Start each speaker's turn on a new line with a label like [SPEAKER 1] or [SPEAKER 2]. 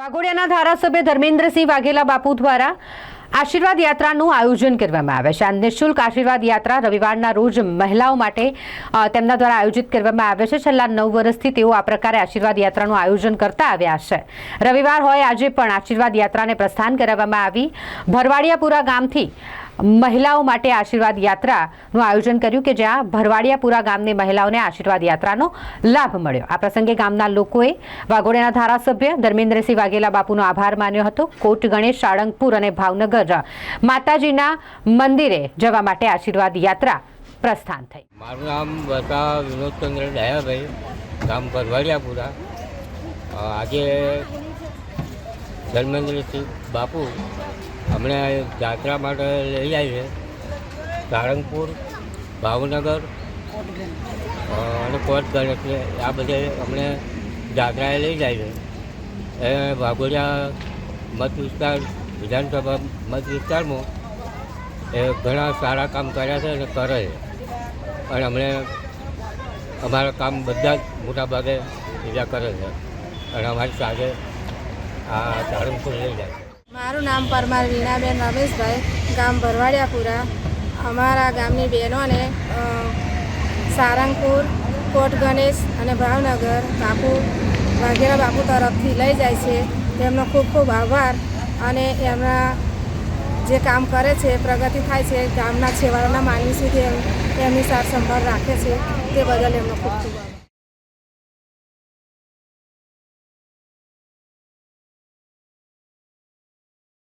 [SPEAKER 1] વાઘોડિયાના ધારાસભ્ય ધર્મેન્દ્રસિંહ વાઘેલા બાપુ દ્વારા આશીર્વાદ યાત્રાનું આયોજન કરવામાં આવે છે. આ નિઃશુલ્ક આશીર્વાદ યાત્રા રવિવારના રોજ મહિલાઓ માટે તેમના દ્વારા આયોજિત કરવામાં આવે છે. છેલ્લા નવ વર્ષથી તેઓ આ પ્રકારે આશીર્વાદ યાત્રાનું આયોજન કરતા આવ્યા છે. રવિવાર હોય આજે પણ આશીર્વાદ યાત્રાને પ્રસ્થાન કરાવવામાં આવી. ભરવાડિયાપુરા ગામથી મહિલાઓ માટે આશીર્વાદ યાત્રાનું આયોજન કર્યું કે જ્યાં ભરવાડિયાપુરા ગામની મહિલાઓને આશીર્વાદ યાત્રાનો લાભ મળ્યો. આ પ્રસંગે ગામના લોકોએ વાઘોડિયાના ધારાસભ્ય ધર્મેન્દ્રસિંહ વાઘેલા બાપુનો આભાર માન્યો હતો. કોટ ગણેશ, સાળંગપુર અને ભાવનગર માતાજીના મંદિરે જવા માટે આશીર્વાદ યાત્રા પ્રસ્થાન થઈ.
[SPEAKER 2] મારું નામ બતા વિનોદચંદ્ર ડાયાભાઈ, ગામ ભરવાડિયાપુરા. આજે ધર્મેન્દ્રસિંહ બાપુ અમને જાત્રા માટે લઈ જાય છે. સાળંગપુર, ભાવનગર અને કોટ એટલે આ બધે અમને જાત્રાએ લઈ જાય છે. એ વાઘોડિયા મત વિસ્તાર, વિધાનસભા મત વિસ્તારમાં એ ઘણા સારા કામ કર્યા છે અને કરે છે. અને અમને અમારા કામ બધા જ મોટા ભાગે બીજા કરે છે. અને અમારી સાથે આ સાળંગપુર લઈ જાય છે.
[SPEAKER 3] મારું નામ પરમાર વીણાબેન રમેશભાઈ, ગામ ભરવાડિયાપુરા. અમારા ગામની બહેનોને સારંગપુર, કોટ ગણેશ અને ભાવનગર બાપુ વાઘેરા બાપુ તરફથી લઈ જાય છે. તેમનો ખૂબ ખૂબ આભાર અને એમના જે કામ કરે છે, પ્રગતિ થાય છે, ગામના છેવાડાના માનવી સુધી એમની સાર સંભાળ રાખે છે, તે બદલ એમનો ખૂબ ખૂબ આભાર.